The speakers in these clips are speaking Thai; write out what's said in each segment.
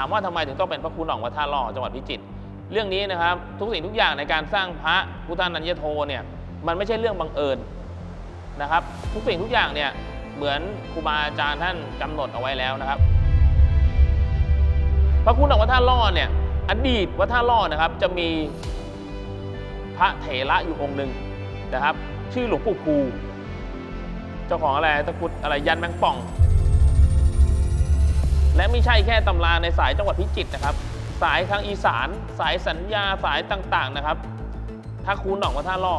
ามว่าทำไมถึงต้องเป็นพระครูหน่องวัดท่าล่อจังหวัดพิจิตรเรื่องนี้นะครับทุกสิ่งทุกอย่างในการสร้างพระพุทธานัญญโทเนี่ยมันไม่ใช่เรื่องบังเอิญนะครับ ทุกสิ่งทุกอย่างเนี่ยเหมือนครูบาอาจารย์ท่านกำหนดเอาไว้แล้วนะครับ พระครูหน่องวัดท่าล่อเนี่ยอดีตวัดท่าล่อนะครับจะมีพระเถระอยู่องค์หนึ่งนะครับ ชื่อหลวงปู่ภูเจ้าของอะไรตะกุดอะไรยันแมงป่อง และไม่ใช่แค่ตำราในสายจังหวัดพิจิตรนะครับ สายทางอีสาน สายสัญญาสายต่างๆนะครับ ถ้าคูณหนองวัดท่าล่อ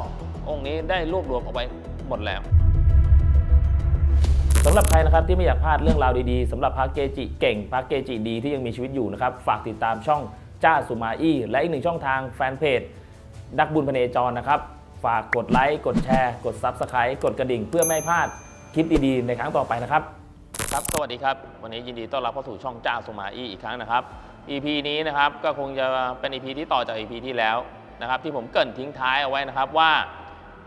องค์นี้ได้รวบรวมเอาไว้หมดแล้วสำหรับใครนะครับที่ไม่อยากพลาดเรื่องราวดีๆสำหรับพระเกจิเก่งพระเกจิดีที่ยังมีชีวิตอยู่นะครับฝากติดตามช่องจ้าสุมาอี้และอีกหนึ่งช่องทางแฟนเพจนักบุญพเนจรนะครับ ฝากกดไลค์กดแชร์ กด Subscribe กดกระดิ่งเพื่อไม่ให้พลาดคลิปดีๆ ในครั้งต่อไปนะครับ ครับ สวัสดีครับ วันนี้ยินดีต้อนรับเข้าสู่ช่องจ้าสุมาอี้อีกครั้งนะครับ EP นี้นะครับก็คงจะเป็น EP ที่ต่อจาก EP ที่แล้วนะครับที่ผมเกรินทิ้งท้ายเอาไว้นะครับว่า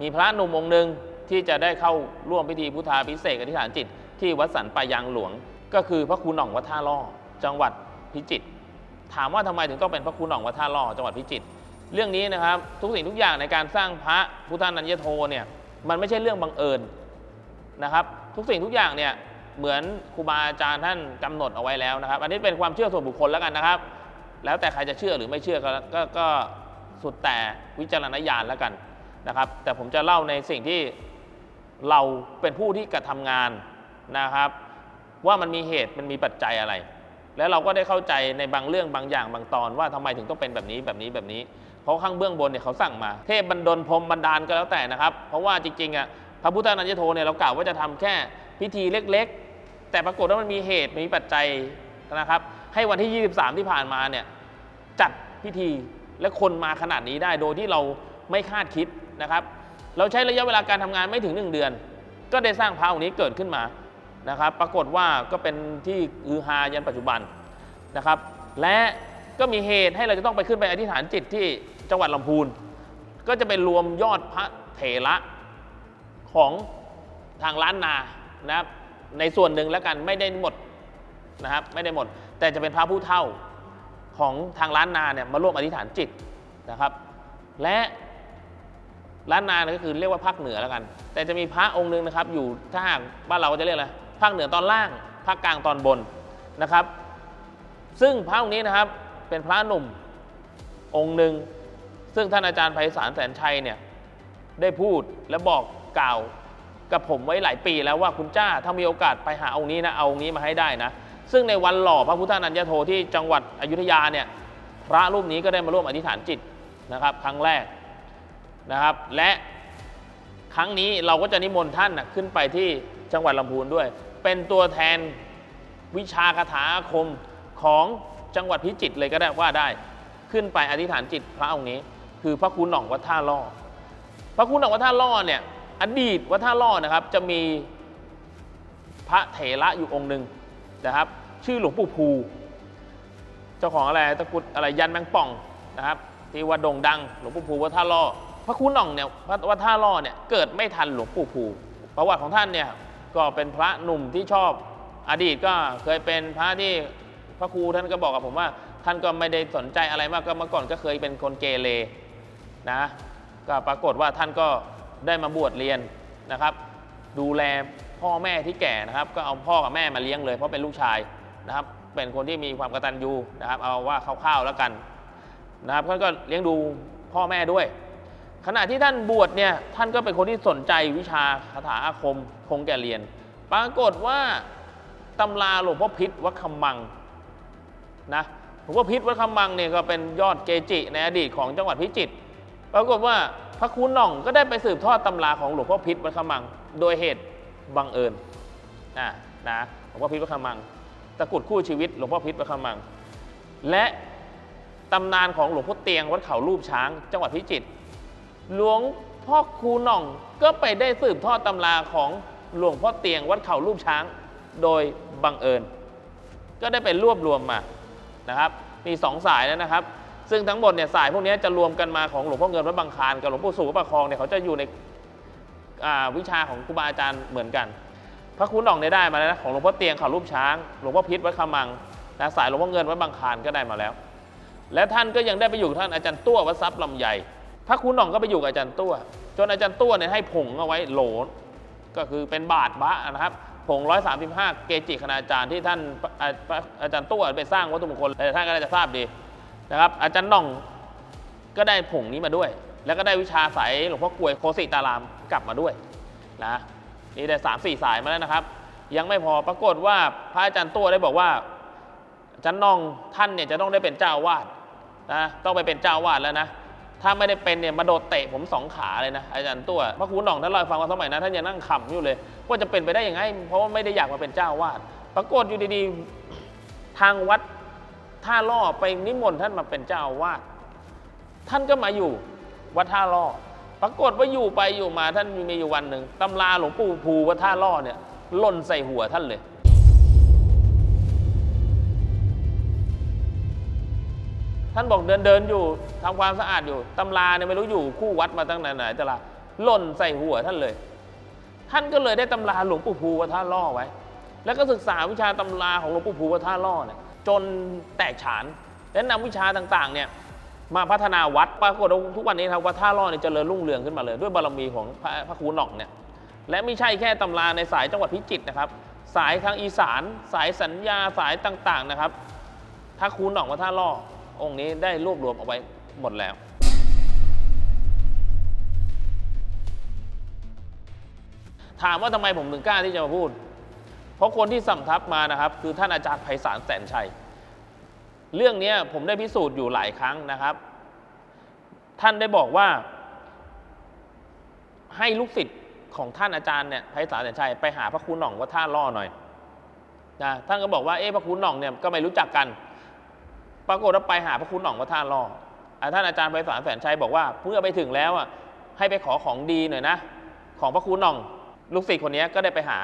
มีพระหนุ่มองค์หนึ่งที่จะได้เข้าร่วมพิธีพุทธาพิเศษกอธิษฐานจิต ที่วัดสันปายางหลวง ก็คือพระครูหน่องวัดท่าล่อจังหวัดพิจิตรถามว่าทำไมถึงต้องเป็นพระครูหน่องวัดท่าล่อจังหวัดพิจิตรเรื่องนี้นะครับทุกสิ่งทุกอย่างในการสร้างพระพุทธานัญญโทเนี่ยมันไม่ใช่เรื่องบังเอิญนะครับ ทุกสิ่งทุกอย่างเนี่ย เหมือนครูบาอาจารย์ท่านกำหนดเอาไว้แล้วนะครับ อันนี้เป็นความเชื่อส่วนบุคคลแล้วกันนะครับ แล้วแต่ใครจะเชื่อหรือไม่เชื่อก็กก็สุดแต่วิจารณญาณแล้วกันนะครับ แต่ผมจะเล่าในสิ่งที่เราเป็นผู้ที่กระทำงานนะครับ ว่ามันมีเหตุมันมีปัจจัยอะไร แล้วเราก็ได้เข้าใจในบางเรื่องบางอย่างบางตอนว่าทำไมถึงต้องเป็นแบบนี้แบบนี้แบบนี้ เพราะข้างเบื้องบนเนี่ยเขาสั่งมา เทพบันดลพรมบันดาลก็แล้วแต่นะครับ เพราะว่าจริงๆอะพระพุทธนัญญโทเนี่ยเรากล่าวว่าจะทำแค่พิธีเล็กๆ แต่ปรากฏว่ามันมีเหตุมีปัจจัยนะครับ ให้วันที่ 23 ที่ผ่านมาเนี่ยจัดพิธีและคนมาขนาดนี้ได้โดยที่เราไม่คาดคิดนะครับ เราใช้ระยะเวลาการทำงานไม่ถึง 1 เดือน ก็ได้สร้างพระองค์นี้เกิดขึ้นมานะครับ ปรากฏว่าก็เป็นที่ฮือฮายันปัจจุบันนะครับ และก็มีเหตุให้เราจะต้องไปขึ้นไปอธิษฐานจิตที่จังหวัดลำพูน ก็จะเป็นรวมยอดพระเถระของทางล้านนานะครับ ในส่วนหนึ่งแล้วกันไม่ได้หมดนะครับไม่ได้หมด แต่จะเป็นพระผู้เท่าของทางล้านนาเนี่ยมาร่วมอธิษฐานจิตนะครับ และล้านนาเนี่ยก็คือเรียกว่าภาคเหนือแล้วกัน แต่จะมีพระองค์หนึ่งนะครับ อยู่ถ้าหากบ้านเราก็จะเรียกอะไรภาคเหนือตอนล่างภาคกลางตอนบนนะครับ ซึ่งพระองค์นี้นะครับเป็นพระหนุ่มองค์หนึ่งซึ่งท่านอาจารย์ไพศาลแสนชัยเนี่ยได้พูดและบอกกล่าว กับผมไว้หลายปีแล้วว่าคุณจ้าถ้ามีโอกาสไปหาองค์นี้นะเอาองค์นี้มาให้ได้นะ ซึ่งในวันหล่อพระพุทธานัญญโทที่จังหวัดอยุธยาเนี่ยพระรูปนี้ก็ได้มาร่วมอธิษฐานจิตนะครับครั้งแรกนะครับ และครั้งนี้เราก็จะนิมนต์ท่านนะขึ้นไปที่จังหวัดลำพูนด้วย เป็นตัวแทนวิชาคาถาอาคมของจังหวัดพิจิตรเลยก็ได้ว่าได้ ขึ้นไปอธิษฐานจิตพระองค์นี้ คือพระคุณหน่องวัดท่าล่อพระคุณหน่องวัดท่าล่อเนี่ย อดีตวัดท่าล่อนะครับจะมีพระเถระอยู่องค์หนึ่งนะครับ ชื่อหลวงปู่ภู เจ้าของอะไรตะกุดอะไรยันแมงป่องนะครับที่ว่าโด่งดังหลวงปู่ภูวัดท่าล่อพระคุณน่องเนี่ยวัดท่าล่อเนี่ยเกิดไม่ทันหลวงปู่ภูประวัติของท่านเนี่ยก็เป็นพระหนุ่มที่ชอบ อดีตก็เคยเป็นพระที่พระครูท่านก็บอกกับผมว่า ท่านก็ไม่ได้สนใจอะไรมากก็เมื่อก่อนก็เคยเป็นคนเกเรนะก็ปรากฏว่าท่านก็ ได้มาบวชเรียนนะครับ ดูแลพ่อแม่ที่แก่นะครับ ก็เอาพ่อกับแม่มาเลี้ยงเลยเพราะเป็นลูกชายนะครับ เป็นคนที่มีความกตัญญูนะครับ เอาว่าคร่าวๆแล้วกันนะครับท่านก็เลี้ยงดูพ่อแม่ด้วย ขณะที่ท่านบวชเนี่ยท่านก็เป็นคนที่สนใจวิชาคาถาอาคมคงแก่เรียน ปรากฏว่าตำราหลวงพ่อพิษวัดคำมังนะหลวงพ่อพิษวัดคำมังเนี่ยก็เป็นยอดเกจิในอดีตของจังหวัดพิจิตร ปรากฏว่าพระครูหน่องก็ได้ไปสืบทอดตำราของหลวงพ่อพิษวัดคำมัง โดยเหตุบังเอิญนะนะหลวงพ่อพิษวัดคำมังตะกรุดคู่ชีวิตหลวงพ่อพิษวัดคำมัง และตำนานของหลวงพ่อเตียงวัดเขารูปช้าง จังหวัดพิจิตรหลวงพ่อครูหน่องก็ไปได้สืบทอดตำราของหลวงพ่อเตียงวัดเขารูปช้าง โดยบังเอิญ ก็ได้ไปรวบรวมมานะครับ มีสองสายแล้วนะครับ ซึ่งทั้งหมดเนี่ยสายพวกนี้จะรวมกันมาของหลวงพ่อเงินวัดบางคลานกับหลวงปู่สู่วัดประคองเนี่ยเขาจะอยู่ในวิชาของครูบาอาจารย์เหมือนกัน พระคุณหน่องเนี่ยได้มาแล้วนะของหลวงพ่อเตียงเขารูปช้างหลวงพ่อพิษวัดคำมังนะสายหลวงพ่อเงินวัดบางคลานก็ได้มาแล้ว และท่านก็ยังได้ไปอยู่ท่านอาจารย์ตั้ววัดทรัพย์ลำไยพระครูหน่องก็ไปอยู่กับอาจารย์ตั้วจนอาจารย์ตั้วเนี่ยให้ผงเอาไว้โหลก็คือเป็นบาทบะนะครับผง135 เกจิคณาจารย์ที่ท่านอาจารย์ตั้วไปสร้างวัตถุมงคลหลายๆท่านก็น่าจะทราบดี นะครับ อาจารย์น่องก็ได้ผงนี้มาด้วย แล้วก็ได้วิชาสายหลวงพ่อกลวยโคสิตารามกลับมาด้วยนะนี่ได้สามสี่สายมาแล้วนะครับ ยังไม่พอปรากฏว่าพระอาจารย์ตัวได้บอกว่าอาจารย์น่องท่านเนี่ยจะต้องได้เป็นเจ้าวาดนะต้องไปเป็นเจ้าวาดแล้วนะถ้าไม่ได้เป็นเนี่ยมาโดดเตะผมสองขาเลยนะอาจารย์ตัวพระครูหน่องท่านเล่าให้ฟังว่าสมัยนั้นท่านยังนั่งขำอยู่เลยว่าจะเป็นไปได้ยังไงเพราะว่าไม่ได้อยากมาเป็นเจ้าวาดปรากฏอยู่ดีๆ ทางวัด ท่าล่อไปนิมนต์ท่านมาเป็นเจ้าอาวาสท่านก็มาอยู่วัดท่าล่อปรากฏว่าอยู่ไปอยู่มาท่านมีอยู่วันหนึ่งตำราหลวงปู่ภูวัดท่าล่อเนี่ยหล่นใส่หัวท่านเลย ท่านบอกเดินเดินอยู่ทำความสะอาดอยู่ตำราเนี่ยไม่รู้อยู่คู่วัดมาตั้งไหนไหนแต่ละหล่นใส่หัวท่านเลย ท่านก็เลยได้ตำราหลวงปู่ภูวัดท่าล่อไว้ แล้วก็ศึกษาวิชาตำราของหลวงปู่ภูวัดท่าล่อเนี่ย จนแตกฉานและนำวิชาต่างๆเนี่ยมาพัฒนาวัดปรากฏทุกวันนี้ครับวัดท่าล่อเนี่ยเจริญรุ่งเรืองขึ้นมาเลย ด้วยบารมีของพระพระครูหน่องเนี่ยและไม่ใช่แค่ตำราในสายจังหวัดพิจิตรนะครับ สายทางอีสานสายสัญญาสายต่างๆนะครับถ้าครูหน่องวัดท่าล่อองค์นี้ได้รวบรวมเอาไว้หมดแล้วถามว่าทำไมผมถึงกล้าที่จะมาพูด ราะคนที่สำทับมานะครับ คือท่านอาจารย์ไพศาลแสนชัย เรื่องนี้ผมได้พิสูจน์อยู่หลายครั้งนะครับ ท่านได้บอกว่า ให้ลูกศิษย์ของท่านอาจารย์เนี่ยไพศาลแสนชัยไปหาพระครูหน่องวัดท่าล่อหน่อยนะท่านก็บอกว่าเอ๊ะพระครูหน่องเนี่ยก็ไม่รู้จักกัน ปรากฏว่าไปหาพระคุณหน่องวัดท่าล่ออ่าท่านอาจารย์ไพศาลแสนชัยบอกว่าเมื่อไปถึงแล้วอะให้ไปขอของดีหน่อยนะ ของพระคุณหน่อง ลูกศิษย์คนนี้ก็ได้ไปหา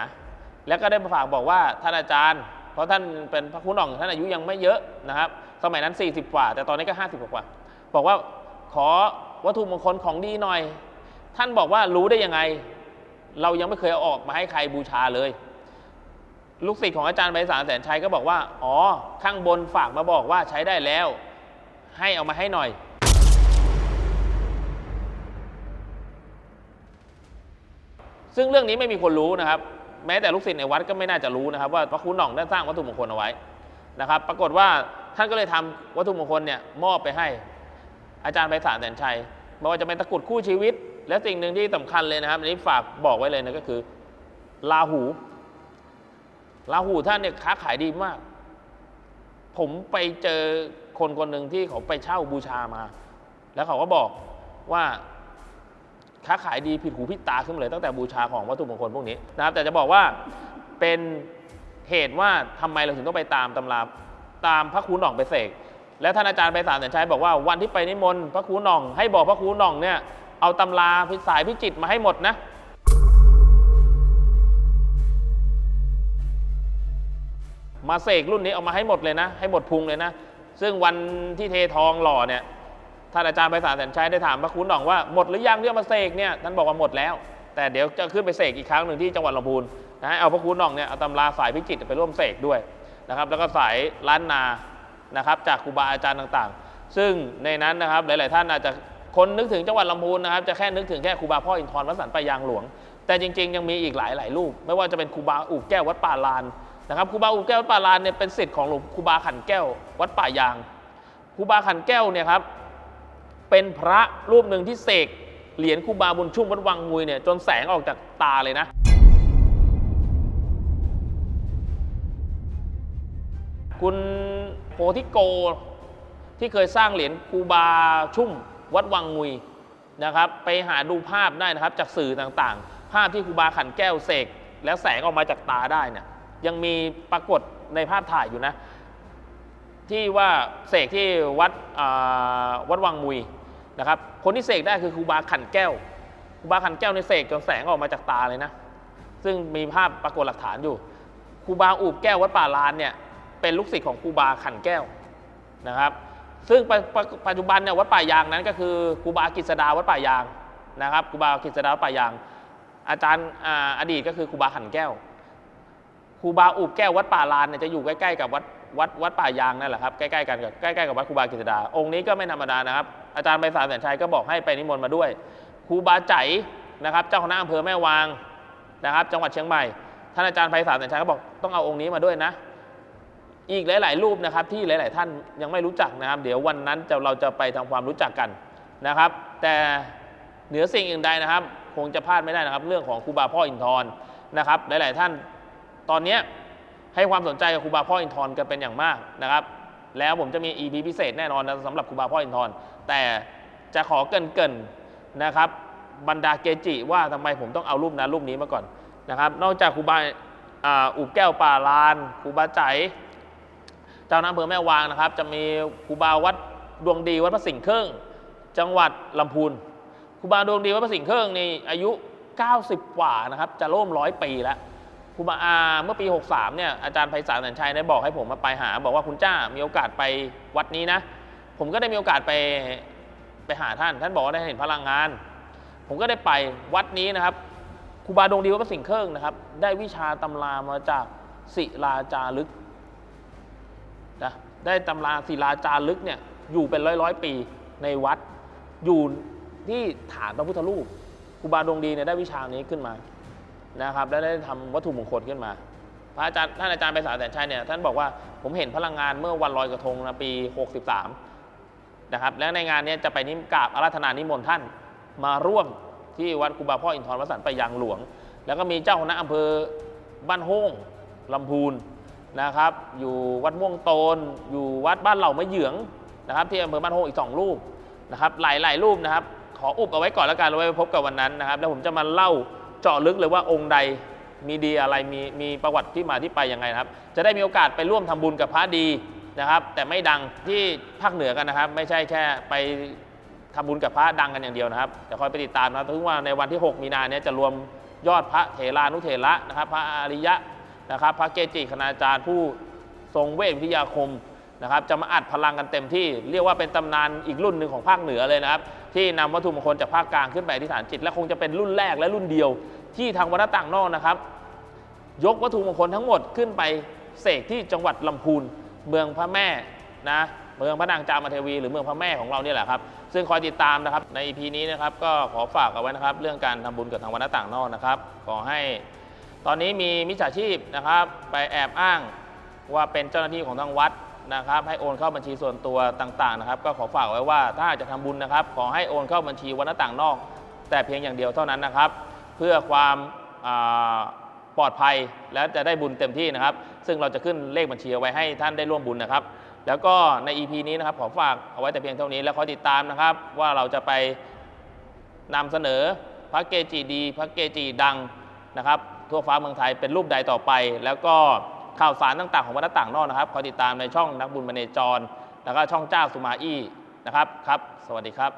แล้วก็ได้มาฝากบอกว่าท่านอาจารย์ เพราะท่านเป็นพระคุณหน่องท่านอายุยังไม่เยอะนะครับ สมัยนั้น 40 กว่า แต่ตอนนี้ก็ 50 กว่า บอกว่าขอวัตถุมงคลของดีหน่อย ท่านบอกว่ารู้ได้ยังไง เรายังไม่เคยเอาออกมาให้ใครบูชาเลย ลูกศิษย์ของอาจารย์ไพศาลแสนชัยก็บอกว่า อ๋อ ข้างบนฝากมาบอกว่าใช้ได้แล้ว ให้เอามาให้หน่อยซึ่งเรื่องนี้ไม่มีคนรู้นะครับ แม้แต่ลูกศิษย์ในวัดก็ไม่น่าจะรู้นะครับ ว่าพระครูหน่องได้สร้างวัตถุมงคลเอาไว้นะครับ ปรากฏว่าท่านก็เลยทำวัตถุมงคลเนี่ยมอบไปให้อาจารย์ไพศาลแสนชัยไม่ว่าจะเป็นตะกรุดคู่ชีวิต และสิ่งหนึ่งที่สำคัญเลยนะครับอันนี้ฝากบอกไว้เลยนะก็คือลาหูลาหูท่านเนี่ยค้าขายดีมาก ผมไปเจอคนคนหนึ่งที่เขาไปเช่าบูชามา แล้วเขาก็บอกว่า ค้าขายดีผิดหูผิดตาขึ้นมาเลยตั้งแต่บูชาของวัตถุมงคลพวกนี้นะครับ แต่จะบอกว่าเป็นเหตุว่าทำไมเราถึงต้องไปตามตำราตามพระครูหน่องไปเสกและท่านอาจารย์ไปสารสัญชัยบอกว่าวันที่ไปนิมนต์พระครูหน่อง ให้บอกพระครูหน่องเนี่ยเอาตำราสายพิจิตมาให้หมดนะมาเสกรุ่นนี้เอามาให้หมดเลยนะ ให้หมดพุงเลยนะ ซึ่งวันที่เททองหล่อเนี่ย ท่านอาจารย์ไพศาลแสนชัยได้ถามพระคุณหน่องว่าหมดหรือยังที่อามาเสกเนี่ยท่านบอกว่าหมดแล้ว แต่เดี๋ยวจะขึ้นไปเสกอีกครั้งหนึ่งที่จังหวัดลำพูนนะให้เอาพระคุณหน่องเนี่ยเอาตำราสายพิจิตรไปร่วมเสกด้วยนะครับแล้วก็สายล้านนานะครับจากครูบาอาจารย์ต่างๆ ซึ่งในนั้นนะครับหลายๆท่านอาจจะคนนึกถึงจังหวัดลำพูนนะครับจะแค่นึกถึงแค่ครูบาพ่ออินทร์วัดสันปะยางหลวง แต่จริง ๆ ยังมีอีกหลายๆรูป ไม่ว่าจะเป็นครูบาอู่แก้ววัดป่าลานนะครับครูบาอู่แก้ววัดป่าลานเนี่ยเป็นศิษย์ของหลวงครูบาขันแก้ววัดป่ายางครูบาขันแก้วเนี่ยครับ เป็นพระรูปหนึ่งที่เสกเหรียญครูบาบุญชุ่มวัดวังงุยเนี่ยจนแสงออกจากตาเลยนะ คุณโพธิโก ที่เคยสร้างเหรียญครูบาชุ่มวัดวังงุยนะครับ ไปหาดูภาพได้นะครับจากสื่อต่างๆ ภาพที่ครูบาขันแก้วเสกแล้วแสงออกมาจากตาได้เนี่ยยังมีปรากฏในภาพถ่ายอยู่นะ ที่ว่าเสกที่วัดวัดวังมุย นะครับ คนที่เสกได้คือครูบาขันแก้วครูบาขันแก้วในเสกจนแสงออกมาจากตาเลยนะ ซึ่งมีภาพปรากฏหลักฐานอยู่ครูบาอูบแก้ววัดป่าลานเนี่ยเป็นลูกศิษย์ของครูบาขันแก้วนะครับ ซึ่งปัจปัจปัจจุบันเนี่ยวัดป่ายางนั้นก็คือครูบากิษดาวัดป่ายางนะครับครูบากิษดาวัดป่ายาง อาจารย์ออดีตก็คือครูบาขันแก้วครูบาอูบแก้ววัดป่าลานเนี่ยจะอยู่ใกล้ๆกับวัด วัดวัดป่ายางนั่นแหละครับใกล้ๆกันกับใกล้ๆกับวัดครูบากิษดา องค์นี้ก็ไม่ธรรมดานะครับ อาจารย์ไพศาลแสนชัยก็บอกให้ไปนิมนต์มาด้วยครูบาใจนะครับ เจ้าคณะอำเภอแม่วางนะครับ จังหวัดเชียงใหม่ท่านอาจารย์ไพศาลแสนชัยก็บอกต้องเอาองค์นี้มาด้วยนะ อีกหลาย ๆ รูปนะครับที่หลาย ๆ ท่านยังไม่รู้จักนะครับ เดี๋ยววันนั้นจะเราจะไปทำความรู้จักกันนะครับ แต่เหนือสิ่งอื่นใดนะครับ คงจะพลาดไม่ได้นะครับ เรื่องของครูบาพ่ออินทร์นะครับ หลาย ๆ ท่านตอนเนี้ย ให้ความสนใจกับครูบาพ่ออินทร์กันเป็นอย่างมากนะครับ แล้วผมจะมี EP พิเศษแน่นอนนะสำหรับครูบาพ่ออินทร์แต่จะขอเกินเกินๆนะครับ บรรดาเกจิว่าทำไมผมต้องเอารูปนั้นรูปนี้มาก่อนนะครับ นอกจากครูบาอุบแก้วป่าลานครูบาใจเจ้าหน้าอำเภอแม่วางนะครับ จะมีครูบาวัดดวงดีวัดพระสิงห์เครื่องจังหวัดลำพูนครูบาดวงดีวัดพระสิงห์เครื่องนี่อายุ 90 กว่านะครับ จะร่วมร้อยปีแล้ว ครูบาอาเมื่อปี 63เนี่ยอาจารย์ไพศาลสัญชัยได้บอกให้ผมมาไปหา บอกว่าคุณจ้ามีโอกาสไปวัดนี้นะ ผมก็ได้มีโอกาสไปไปหาท่าน ท่านบอกว่าได้เห็นพลังงาน ผมก็ได้ไปวัดนี้นะครับครูบาดวงดีวัดสิงห์เครื่องนะครับ ได้วิชาตำรามาจากศิลาจารึกนะได้ตำราศิลาจารึกเนี่ยอยู่เป็นร้อยร้อยปีในวัดอยู่ที่ฐานพระพุทธรูปครูบาดวงดีเนี่ยได้วิชานี้ขึ้นมา นะครับและได้ทำวัตถุมงคลขึ้นมาพระอาจารย์ท่านอาจารย์ไปสาแสนชัยเนี่ยท่านบอกว่าผมเห็นพลังงานเมื่อวันลอยกระทงนะปี 63นะครับและในงานนี้จะไปนิมกราบอาราธนานิมนต์ท่านมาร่วมที่วัดครูบาพ่ออินทรวสันต์ไปยางหลวง แล้วก็มีเจ้าคณะอำเภอบ้านโฮ่งลำพูนนะครับ อยู่วัดม่วงโตน อยู่วัดบ้านเหล่ามะเหยืองนะครับ ที่อำเภอบ้านโฮงอีกสองรูปนะครับ หลายๆ รูปนะครับ ขออุบเอาไว้ก่อนแล้วกันเราไว้พบกับวันนั้นนะครับ แล้วผมจะมาเล่า เจาะลึกเลยว่าองค์ใดมีดีอะไรมีมีประวัติที่มาที่ไปยังไงนะครับ จะได้มีโอกาสไปร่วมทำบุญกับพระดีนะครับ แต่ไม่ดังที่ภาคเหนือกันนะครับ ไม่ใช่แค่ไปทำบุญกับพระดังกันอย่างเดียวนะครับเดี๋ยวคอยไปติดตามนะถึงว่าในวันที่ 6 มีนาเนี่ยจะรวมยอดพระเถรานุเถระนะครับ พระอริยะนะครับ พระเกจิคณาจารย์ผู้ทรงเวทวิทยาคม นะครับจะมาอัดพลังกันเต็มที่ เรียกว่าเป็นตำนานอีกรุ่นหนึ่งของภาคเหนือเลยนะครับ ที่นำวัตถุมงคลจากภาคกลางขึ้นไปอธิษฐานจิต และคงจะเป็นรุ่นแรกและรุ่นเดียว ที่ทางวัดหน้าต่างนอกนะครับ ยกวัตถุมงคลทั้งหมดขึ้นไปเสกที่จังหวัดลำพูนเมืองพระแม่นะเมืองพระนางจามเทวีหรือเมืองพระแม่ของเราเนี่ยแหละครับ ซึ่งคอยติดตามนะครับใน EP นี้นะครับก็ขอฝากเอาไว้นะครับ เรื่องการทำบุญกับทางวัดหน้าต่างนอกนะครับ ขอให้ตอนนี้มีมิจฉาชีพนะครับ ไปแอบอ้างว่าเป็นเจ้าหน้าที่ของทางวัด นะครับ ให้โอนเข้าบัญชีส่วนตัวต่างๆนะครับ ก็ขอฝากไว้ว่าถ้าจะทำบุญนะครับ ขอให้โอนเข้าบัญชีวัดหน้าต่างนอก แต่เพียงอย่างเดียวเท่านั้นนะครับ เพื่อความปลอดภัยและจะได้บุญเต็มที่นะครับ ซึ่งเราจะขึ้นเลขบัญชีเอาไว้ให้ท่านได้ร่วมบุญนะครับ แล้วก็ใน EP นี้นะครับขอฝากเอาไว้แต่เพียงเท่านี้แล้วขอติดตามนะครับ ว่าเราจะไปนำเสนอพระเกจิดี พระเกจิดังนะครับ ทั่วฟ้าเมืองไทยเป็นรูปใดต่อไปแล้วก็ ข่าวสารต่างๆ ของวัดต่างนอกนะครับคอยติดตามในช่องนักบุญมเนจร แล้วก็ช่องเจ้าสุมาอี้นะครับครับ สวัสดีครับ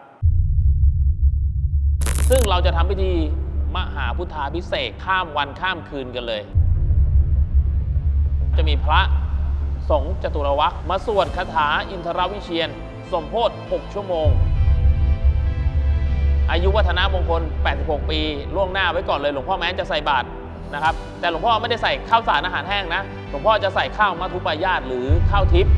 ซึ่งเราจะทำพิธีมหาพุทธาพิเศษกข้ามวันข้ามคืนกันเลย จะมีพระสงฆ์จตุรวักษ์มาสวดคาถาอินทรวิเชียน สมโพธ6ชั่วโมง อายุวัฒนมงคล 86 ปี ล่วงหน้าไว้ก่อนเลยหลวงพ่อแม้จะใส่บาตร นะครับแต่หลวงพ่อไม่ได้ใส่ข้าวสารอาหารแห้งนะหลวงพ่อจะใส่ข้าวมัทุปายาตหรือข้าวทิพย์